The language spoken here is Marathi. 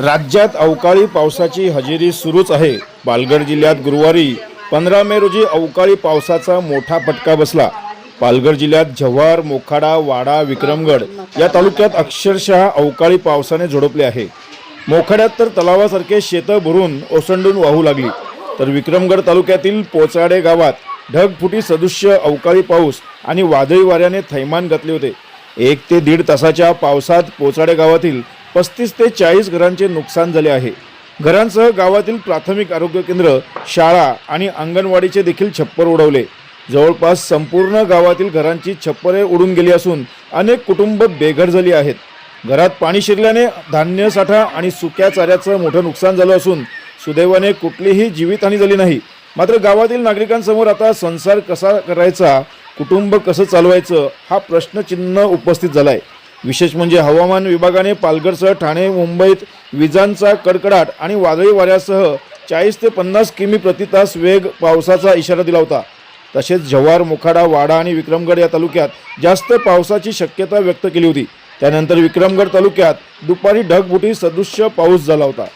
राज्यात अवकाळी पावसाची हजेरी सुरूच आहे. पालघर जिल्ह्यात गुरुवारी पंधरा मे रोजी अवकाळी पावसाचा मोठा फटका बसला. पालघर जिल्ह्यात जव्हार मोखाडा वाडा विक्रमगड या तालुक्यात अक्षरशः अवकाळी पावसाने झोडपले आहे. मोखाड्यात तर तलावासारखे शेतं भरून ओसंडून वाहू लागली. तर विक्रमगड तालुक्यातील पोचाडे गावात ढगफुटी सदृश्य अवकाळी पाऊस आणि वादळी वाऱ्याने थैमान घातले होते. एक ते दीड तासाच्या पावसात पोचाडे गावातील पस्तीस ते चाळीस घरांचे नुकसान झाले आहे. घरांसह गावातील प्राथमिक आरोग्य केंद्र शाळा आणि अंगणवाडीचे देखील छप्पर उडवले. जवळपास संपूर्ण गावातील घरांची छप्परे उडून गेली असून अनेक कुटुंब बेघर झाली आहेत. घरात पाणी शिरल्याने धान्य साठा आणि सुक्या चाऱ्याचं मोठं नुकसान झालं असून सुदैवाने कुठलीही जीवितहानी झाली नाही. मात्र गावातील नागरिकांसमोर आता संसार कसा करायचा कुटुंब कसं चालवायचं हा प्रश्नचिन्ह उपस्थित झाला आहे विशेष म्हणजे हवामान विभागाने पालघरसह ठाणे मुंबईत विजांचा कडकडाट आणि वादळी वाऱ्यासह चाळीस ते पन्नास किमी प्रति तास वेग पावसाचा इशारा दिला होता. तसेच जव्हार मोखाडा वाडा आणि विक्रमगड या तालुक्यात जास्त पावसाची शक्यता व्यक्त केली होती. त्यानंतर विक्रमगड तालुक्यात दुपारी ढगबुटी सदृश्य पाऊस झाला होता.